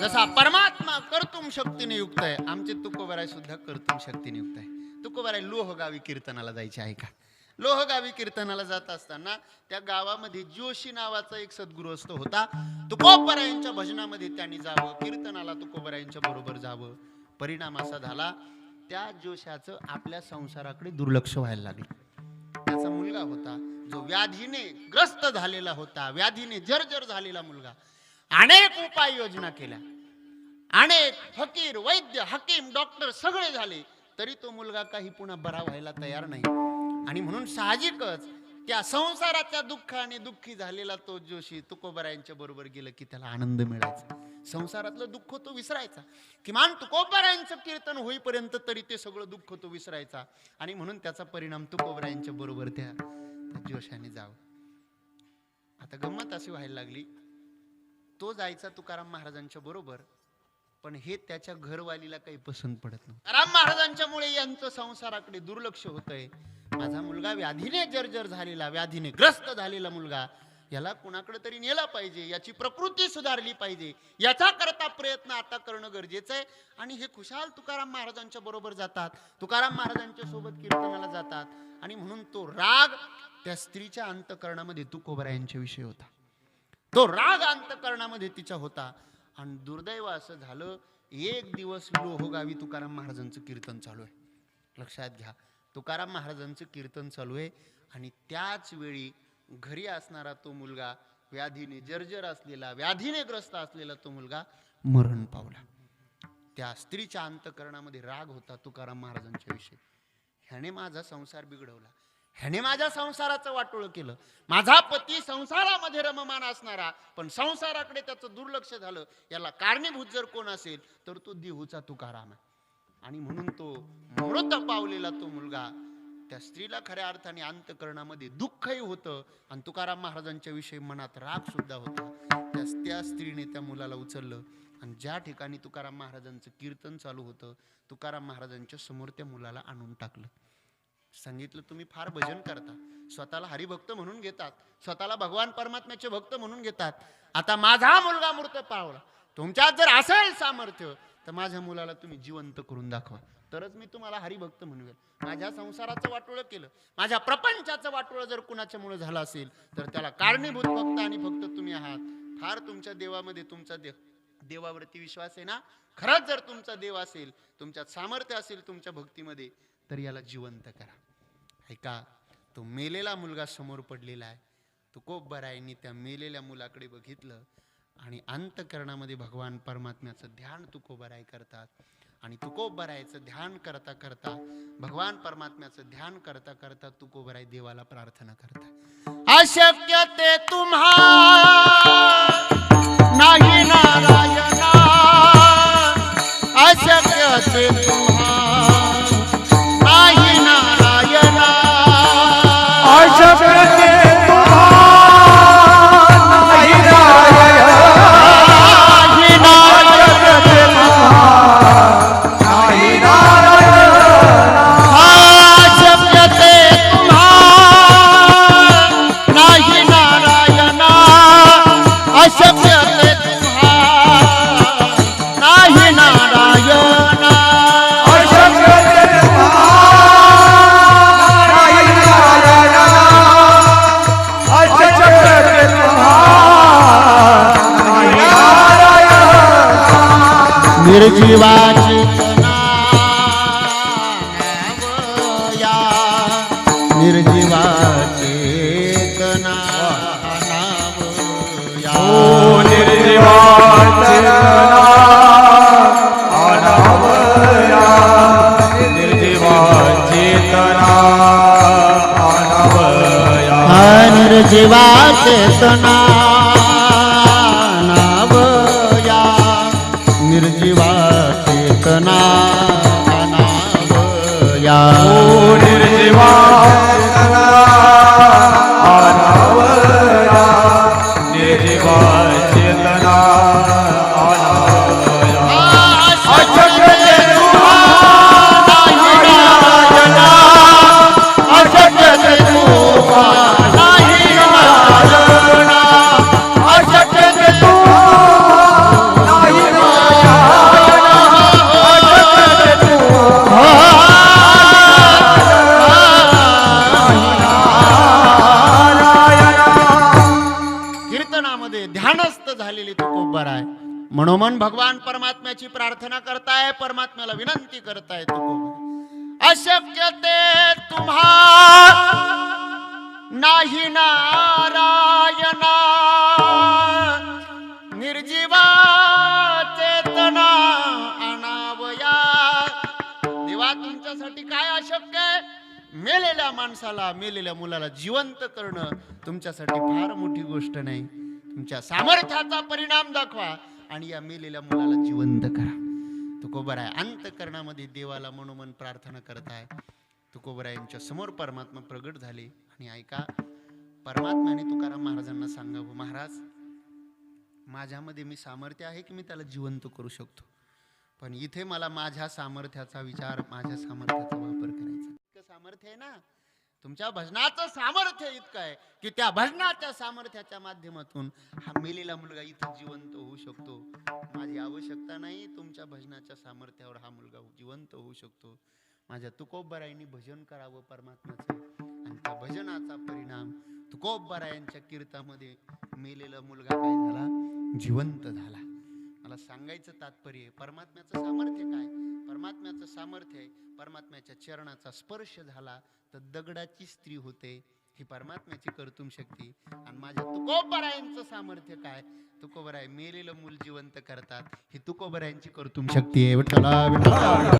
जसा परमात्मा कर्तुम शक्तीने युक्त आहे आमचे तुकोबराय सुद्धा कर्तुम शक्तीने युक्त आहे. तुकोबराय लोहगावी कीर्तनाला जायचे आहे का? लोहगावी कीर्तनाला जात असताना त्या गावामध्ये जोशी नावाचा एक सद्गुरुस्त होता. तुकोबरायांच्या भजनामध्ये त्यांनी जावं कीर्तनाला तुकोबरायांच्या बरोबर जावं. परिणाम असा झाला त्या जोशाचं आपल्या संसाराकडे दुर्लक्ष व्हायला लागलं. त्याचा मुलगा होता. जो व्याधीने ग्रस्त झालेला होता. व्याधीने जर्जर झालेला मुलगा. अनेक उपाययोजना केल्या. अनेक फकीर वैद्य हकीम डॉक्टर सगळे झाले. तरी तो मुलगा काही पुन्हा बरा व्हायला तयार नाही. आणि म्हणून साहजिकच त्या संसाराच्या दुःखाने दुःखी झालेला तो जोशी तुकोबरायांच्या बरोबर गेलं की त्याला आनंद मिळायचा. संसारातलं दुःख तो विसरायचा. किमान तुकोबरायांचं कीर्तन होईपर्यंत तरी ते सगळं दुःख तो विसरायचा. आणि म्हणून त्याचा परिणाम तुकोबरायांच्या बरोबर त्या त्या जोशाने जावं. आता गंमत अशी व्हायला लागली. तो जायचा तुकाराम महाराजांच्या बरोबर पण हे त्याच्या घरवालीला काही पसंत पडत नव्हतं. राम महाराजांच्यामुळे यांचं संसाराकडे दुर्लक्ष होतंय. माझा मुलगा व्याधीने जर्जर झालेला व्याधीने ग्रस्त झालेला मुलगा याला कुणाकडे तरी नेला पाहिजे याची प्रकृती सुधारली पाहिजे याचा करता प्रयत्न आता करणं गरजेचं आहे. आणि हे खुशाल तुकाराम महाराजांच्या बरोबर जातात तुकाराम महाराजांच्या सोबत कीर्तनाला जातात. आणि म्हणून तो राग त्या स्त्रीच्या अंतकरणामध्ये तुकोबरायांच्या विषयी होता. तो राग अंतकरणामध्ये तिच्या होता. आणि दुर्दैव असं झालं एक दिवस लोहगावी तुकाराम महाराजांचं कीर्तन चालू आहे. लक्षात घ्या तुकाराम महाराजांचं कीर्तन चालू आहे. आणि त्याच वेळी घरी असणारा तो मुलगा व्याधीने जर्जर असलेला व्याधीने ग्रस्त असलेला तो मुलगा मरण पावला. त्या स्त्रीच्या अंतकरणामध्ये राग होता तुकाराम महाराजांच्या विषयी. ह्याने माझा संसार बिघडवला. ह्याने माझ्या संसाराचं वाटोळ केलं. माझा पती संसारामध्ये रममान असणारा पण संसाराकडे त्याचं दुर्लक्ष झालं. याला कारणीभूत जर कोण असेल तर तो देहूचा तुकाराम आहे. आणि म्हणून तो मृत पावलेला तो मुलगा त्या स्त्रीला खऱ्या अर्थाने अंतकरणामध्ये दुःखही होतं आणि तुकाराम महाराजांच्या विषयी मनात राग सुद्धा होता. त्या त्या स्त्रीने त्या मुलाला उचललं आणि ज्या ठिकाणी तुकाराम महाराजांचं कीर्तन चालू होतं तुकाराम महाराजांच्या समोर त्या मुलाला आणून टाकलं. सांगितलं तुम्ही फार भजन करता. स्वतःला हरिभक्त म्हणून घेतात. स्वतःला भगवान परमात्म्याचे भक्त म्हणून घेतात. आता माझा मुलगा मूर्त पावला. तुमच्यात जर असेल सामर्थ्य तर माझ्या मुलाला तुम्ही जिवंत करून दाखवा. तरच मी तुम्हाला हरिभक्त म्हणवेल. माझ्या संसाराचं वाटोळं केलं. माझ्या प्रपंचाचं वाटोळं जर कुणाच्यामुळे झालं असेल तर त्याला कारणीभूत फक्त आणि फक्त तुम्ही आहात. फार तुमच्या देवामध्ये तुमचा देव देवावरती विश्वास आहे ना? खरंच जर तुमचा देव असेल तुमच्यात सामर्थ्य असेल तुमच्या भक्तीमध्ये तर याला जिवंत करा. ऐका तो मेलेला मुलगा समोर पडलेला आहे. तो खूप बरायनी त्या मेलेल्या मुलाकडे बघितलं. आणि अंतकरणामध्ये भगवान परमात्म्याचं ध्यान तुकोबराय करतात. आणि तुकोबरायचं ध्यान करता करता भगवान परमात्म्याचं ध्यान करता करता तुकोबराय देवाला प्रार्थना करतात. अशक्य ते तुम्हा नाही नारायणा अशक्य ते तुम्हा नाही नारायणा. नाही निर्जीवाची नावया नाही मनोमन भगवान परमात्म्याची प्रार्थना करताय परमात्म्याला विनंती करताय अशक्य ते तुम्हा नाही नारायणा. निर्जीवा चेतना अनावया देवा तुमच्यासाठी काय अशक्य आहे? मेलेल्या माणसाला मेलेल्या मुलाला जिवंत करणं तुमच्यासाठी फार मोठी गोष्ट नाही. तुमच्या सामर्थ्याचा परिणाम दाखवा. आणि या मेलेल्या मुलाला जिवंत करा. तुकोबराय अंतकरणामध्ये देवाला मनोमन प्रार्थना करत आहे तुकोबरायांच्या समोर परमात्मा प्रगट झाले. आणि ऐका परमात्म्याने तुकाराम महाराजांना सांगावं महाराज माझ्यामध्ये मी सामर्थ्य आहे की मी त्याला जिवंत करू शकतो? पण इथे मला माझ्या सामर्थ्याचा विचार माझ्या सामर्थ्याचा वापर करायचा सामर्थ्य आहे ना? तुमच्या भजनाचं सामर्थ्य इतकं आहे की त्या भजनाच्या सामर्थ्याच्या माध्यमातून हा मेलेला मुलगा इथं जिवंत होऊ शकतो. माझी आवश्यकता नाही तुमच्या भजनाच्या सामर्थ्यावर हा मुलगा जिवंत होऊ शकतो. माझ्या तुकोबरायांनी भजन करावं परमात्म्याचं. आणि त्या भजनाचा परिणाम तुकोबरायांच्या कीर्तामध्ये मेलेला मुलगा काय झाला? जिवंत झाला. मला सांगायचं तात्पर्य परमात्म्याचं सामर्थ्य काय? परमात्म्याचं सामर्थ्य आहे परमात्म्याच्या चरणाचा स्पर्श झाला तर दगडाची स्त्री होते. ही परमात्म्याची कर्तुम शक्ती. आणि माझ्या तुकोबरायांचं सामर्थ्य काय? तुकोबराय मेलेलं मूल जिवंत करतात. ही तुकोबरायांची कर्तुम शक्ती आहे. विठ्ठला विठ्ठला.